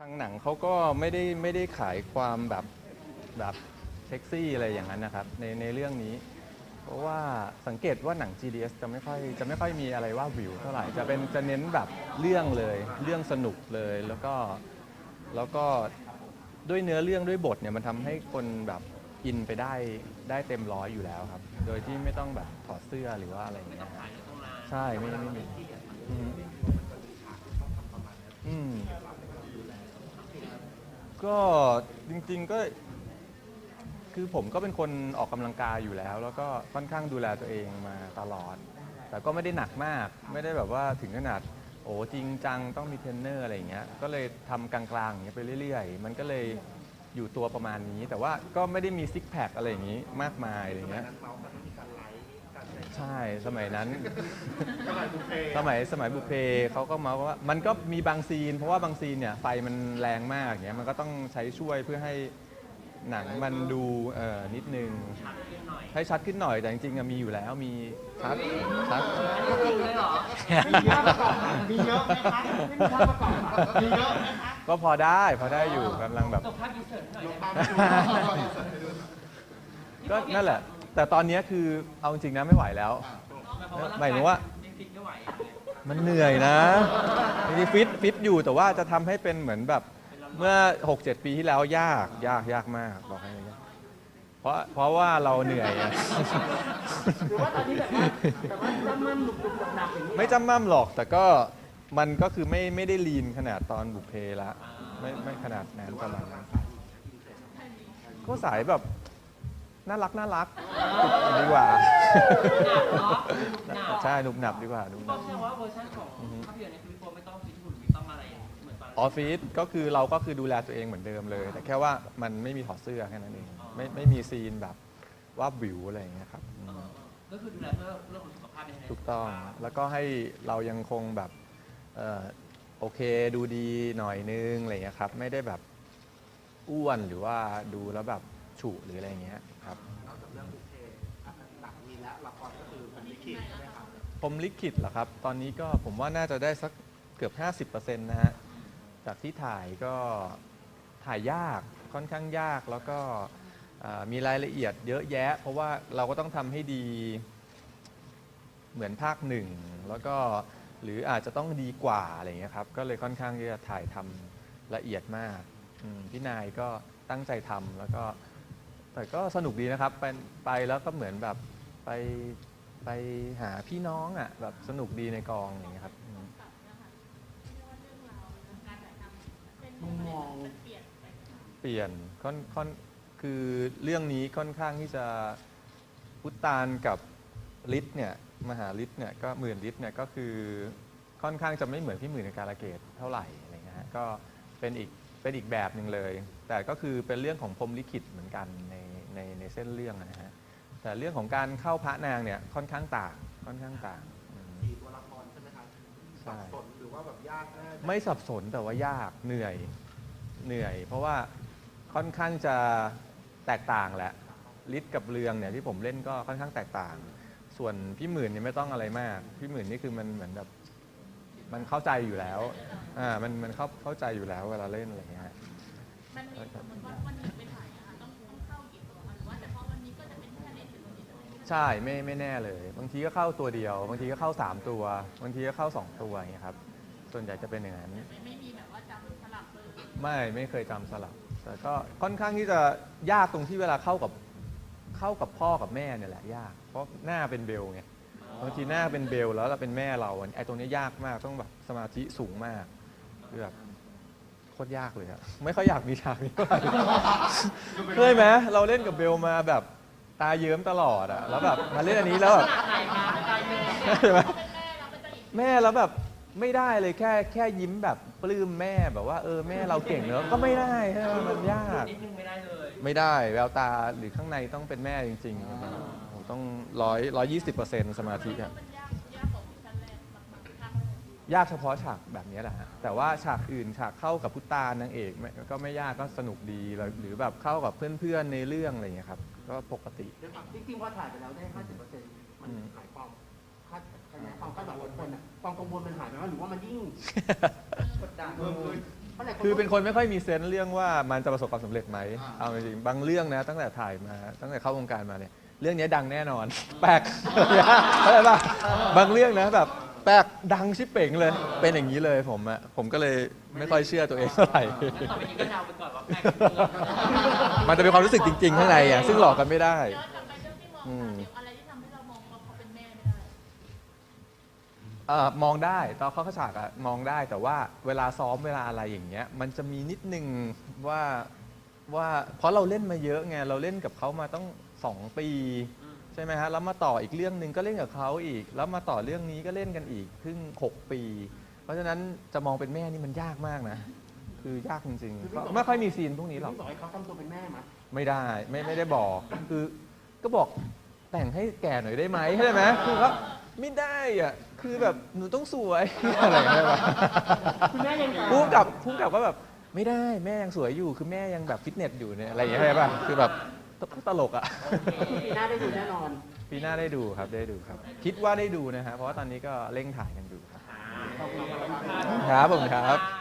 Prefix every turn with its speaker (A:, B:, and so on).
A: ทางหนังเขาก็ไม่ได้ไม่ได้ขายความแบบแบบเซ็กซี่อะไรอย่างนั้นนะครับในในเรื่องนี้ เพราะว่าสังเกตว่าหนัง GDS จะไม่ค่อยจะไม่ค่อยมีอะไรว่าวิวเท่าไหร่จะเป็นจะเน้นแบบเรื่องเลยเรื่องสนุกเลยแล้วก็แล้วก็ด้วยเนื้อเรื่องด้วยบทเนี่ยมันทำให้คนแบบอินไปได้ได้เต็มร้อยอยู่แล้วครับ โดยที่ไม่ต้องแบบถอดเสื้อหรือว่าอะไรอย่างเงี้ยครับใช่ไม่ไม่มีอืมอืม ก็จริง ๆก็ คือผมก็เป็นคนออกกำลังกายอยู่แล้ว แล้วก็ค่อนข้างดูแลตัวเองมาตลอด แต่ก็ไม่ได้หนักมากไม่ได้แบบว่าถึงขนาดโอ้จริงจังต้องมีเทรนเนอร์อะไรอย่างเงี้ยก็เลยทำกลางๆอย่างเงี้ยไปเรื่อย ๆ มันก็เลยอยู่ตัวประมาณนี้ แต่ว่าก็ไม่ได้มีซิกแพคอะไรอย่างงี้มากมายอะไรอย่างเงี้ย ใช่สมัยนั้น สมัยสมัยบุพเพเขาก็เมาส์ว่ามันก็มีบางซีน เพราะว่าบางซีนเนี่ยไฟมันแรงมากอย่างเงี้ยมันก็ต้องใช้ช่วยเพื่อให้หนังมันดูเอ่อนิดนึงให้ชัดขึ้นหน่อยแต่จริงๆอะมีอยู่แล้วมีชัดชัด
B: มีเยอะประกอบมีเยอะไหมคะไม่มีภาพประกอบมีเยอะไหมคะ
A: ก็พอได้พอได้อยู่กำลังแบบ
B: ลงภาพอินเสิร์ตหน่อย
A: ก็นั่นแหละ แต่ตอนเนี้ยคือเอาจริงนะไม่ไหวแล้ว หมายถึงว่ามันเหนื่อยนะจริงๆฟิตฟิตอยู่แต่ว่าจะทำให้เป็นเหมือนแบบเมื่อ 6-7 ปีที่แล้วยากยากยากมากบอกให้เลยยากเพราะเพราะว่าเราเหนื่อยอะ
B: หรือว่าตอนนี้แบบว่าแต่ว่าจำมั่นหนุบหนุบหนับอย่างนี้
A: ไม่จำม่ำหรอกแต่ก็มันก็คือไม่ไม่ได้ลีนขนาดตอนบุพเพละไม่ไม่ขนาดนั้นประมาณนั้นก็สายแบบ น่ารักน่ารักดีกว่าใช่หนุบหนับดีกว่าหนุบห
C: ก็
A: นับ
C: แสดงว่าเวอร์ชันของภาพยนตร์ในฟิลิปโปไม่ต้องฟิตหุ่นไม่ต้องอะไรเหมือนตอน
A: ออฟฟิศก็คือเราก็คือดูแลตัวเองเหมือนเดิมเลย แต่แค่ว่ามันไม่มีถอดเสื้อแค่นั้นเองไม่ไม่มีซีนแบบว่าบิวอะไรอย่างเงี้ยครับอืม
C: ก็คือดูแลเพื่อเรื่องของสุขภาพใน
A: ถูกต้องแล้วก็ให้เรายังคงแบบเอ่อโอเคดูดีหน่อยนึงอะไรอย่างเงี้ยครับ ไม่ได้แบบอ้วนหรือว่าดูแล้วแบบ ฉุหรืออะไรอย่างเงี้ยครับ
B: นอกจากเรื่องบุพเพหนักมีแล้วละครก็คือผมลิขิตใช่ไหมครับ
A: ผมลิขิตเหรอครับ ตอนนี้ก็ผมว่าน่าจะได้สักเกือบ 50%นะฮะ จากที่ถ่ายก็ถ่ายยากค่อนข้างยากแล้วก็เอ่อมีรายละเอียดเยอะแยะ เพราะว่าเราก็ต้องทำให้ดีเหมือนภาคหนึ่งแล้วก็หรืออาจจะต้องดีกว่าอะไรอย่างเงี้ยครับ ก็เลยค่อนข้างที่จะถ่ายทำละเอียดมากอืมพี่นายก็ตั้งใจทำแล้วก็ แต่ก็สนุกดีนะครับไปไปแล้วก็เหมือนแบบไปไปหาพี่น้องอะแบบสนุกดีในกองอย่างเงี้ยครับอืม
B: มุมมอง
A: เปลี่ยนค่อนค่อนคือเรื่องนี้ค่อนข้างที่จะพุตตานกับฤทธิ์เนี่ยมหาฤทธิ์เนี่ยก็หมื่นฤทธิ์เนี่ยก็คือค่อนข้างจะไม่เหมือนพี่หมื่นในการะเกดเท่าไหร่อะไรเงี้ยฮะก็เป็นอีก เป็นอีกแบบหนึ่งเลย แต่ก็คือเป็นเรื่องของพรหมลิขิตเหมือนกันในในในเส้นเรื่องนะฮะแต่เรื่องของการเข้าพระนางเนี่ยค่อนข้างต่างค่อนข้างต่างอืม
B: มีตัวละครใช่ไหมครับ
A: ใช่
B: สับสนหรือว่าแบบยากง่าย
A: ไม่สับสนแต่ว่ายากเหนื่อยเหนื่อย เพราะว่าค่อนข้างจะแตกต่างแหละฤทธิ์กับเรืองเนี่ยที่ผมเล่นก็ค่อนข้างแตกต่าง ส่วนพี่หมื่นเนี่ยไม่ต้องอะไรมาก พี่หมื่นนี่คือมันเหมือนแบบ มันเข้าใจอยู่แล้วอ่ามันมันเข้าเข้าใจอยู่แล้วเวลาเล่นอะไรอย่างเงี้ยฮะ
D: มันมีสมมติว่าวันหนึ่งไปถ่ายอะค่ะต้องต้องเข้ากี่ตัวคะหรือว่าเฉพาะวันนี้ก็จะเป็นแค่เด็กหรือวันนี้จะเป็น
A: ใช่ไม่ไม่แน่เลย บางทีก็เข้าตัวเดียว บางทีก็เข้าสามตัว บางทีก็เข้าสองตัวอย่างเงี้ยครับ ส่วนใหญ่จะเป็นอย่างนั้น
D: ไม่ไม่มีแบบว่าจำสลับเลย
A: ไม่ไม่เคยจำสลับ แต่ก็ค่อนข้างที่จะยากตรงที่เวลาเข้ากับเข้ากับพ่อกับแม่เนี่ยแหละยาก เพราะหน้าเป็นเบลไง บางทีหน้าเป็นเบลแล้วเราเป็นแม่เราไอ้ตรงเนี้ยยากมากต้องแบบสมาธิสูงมากคือแบบโคตรยากเลยอะไม่ค่อยอยากมีฉากนี้เท่าไหร่เคยไหมเราเล่นกับเบลมาแบบตาเยิ้มตลอดอะแล้วแบบมาเล่นอันนี้แล้วแบบ
C: ถ่ายมาตายเลย
A: ใช่ไหม
D: เป็นแม่เราเป็นเจ้าหญิง
A: แม่แล้วแบบไม่ได้เลยแค่แค่ยิ้มแบบปลื้มแม่แบบว่าเออแม่เราเก่งเนอะก็ไม่ได้ใช่ไหมมันยาก
C: นิดนึงไม่ได้เลย
A: ไม่ได้แววตาหรือข้างในต้องเป็นแม่จริงๆ นะครับโอ้โหต้องร้อยร้อยยี่สิบเปอร์เซ็นต์สมาธิอะ
D: มันยากยากกว่าชั้นแรกมากๆค่ะ
A: ยากเฉพาะฉากแบบนี้แหละฮะแต่ว่าฉากอื่นฉากเข้ากับพุตตานนางเอกไม่ก็ไม่ยากก็สนุกดีหรือหรือแบบเข้ากับเพื่อนๆในเรื่องอะไรอย่างเงี้ยครับ ก็ปกติ
B: เดี๋ยวก่อนจริงๆว่าถ่ายไปแล้วได้ 50%มันหายความคาดความคาดหวังของคนอะความกังวลมันหายไปไหมหรือว่ามันยิ่งกดดันเพิ่มขึ้นเพราะหลายคน
A: คือเป็นคนไม่ค่อยมีเซนส์เรื่องว่ามันจะประสบความสำเร็จไหมเอาจริงๆบางเรื่องนะ ตั้งแต่ถ่ายมา ตั้งแต่เข้าวงการมาเนี่ย เรื่องนี้ดังแน่นอน แปลกเข้าใจปะบางเรื่องนะแบบแปลกดังชิบเป่งเลย เป็นอย่างนี้เลยผมอะผมก็เลยไม่ค่อยเชื่อตัวเองเท่าไหร่
C: แล้วต่อไปนี้ก็เดาไปก่อนว่าแปลกหรือเปล่า
A: มันจะเป็นความรู้สึกจริง ๆ ข้างในอะซึ่งหลอกกันไม่ได้
D: ย้อนกลับไปเรื่องที่มอง
A: อืม
D: ค่ะเดี๋ยวอะไรที่ทำให้เรามองว่าเขาเป็นแม่ไม่ได้
A: เอ่อมองได้ตอนเข้าฉากอะมองได้แต่ว่าเวลาซ้อมเวลาอะไรอย่างเงี้ย มันจะมีนิดนึงว่าว่าเพราะเราเล่นมาเยอะไงเราเล่นกับเขามาต้อง สองปีใช่ไหมฮะแล้วมาต่ออีกเรื่องหนึ่งก็เล่นกับเขาอีก แล้วมาต่อเรื่องนี้ก็เล่นกันอีกครึ่งหกปี เพราะฉะนั้นจะมองเป็นแม่นี่มันยากมากนะ คือยากจริงๆก็ไม่ค่อยมีซีนพวกนี้หรอก
B: พี่บอกให้เขาทำตัวเป็นแม่มั้ย
A: ไม่ได้ไม่ไม่ได้บอกคือก็บอกแต่งให้แก่หน่อยได้ไหมเข้าใจไหมคือว่าไม่ได้อะคือแบบหนูต้องสวย อะไรอย่างเงี้ยแบบ
B: คุณแม่ยัง
A: พูดกับพูดกับก็แบบไม่ได้แม่ยังสวยอยู่คือแม่ยังแบบฟิตเนสอยู่เนี่ยอะไรอย่างเงี้ยเข้าใจป่ะคือแบบ ตลกอะ
B: ปีหน้าได้ดูแน่นอน
A: ปีหน้าได้ดูครับได้ดูครับ คิดว่าได้ดูนะฮะเพราะว่าตอนนี้ก็เร่งถ่ายกันอยู่ครับ
B: ขอบคุณครับ
A: ครับผมครับ
C: อ่า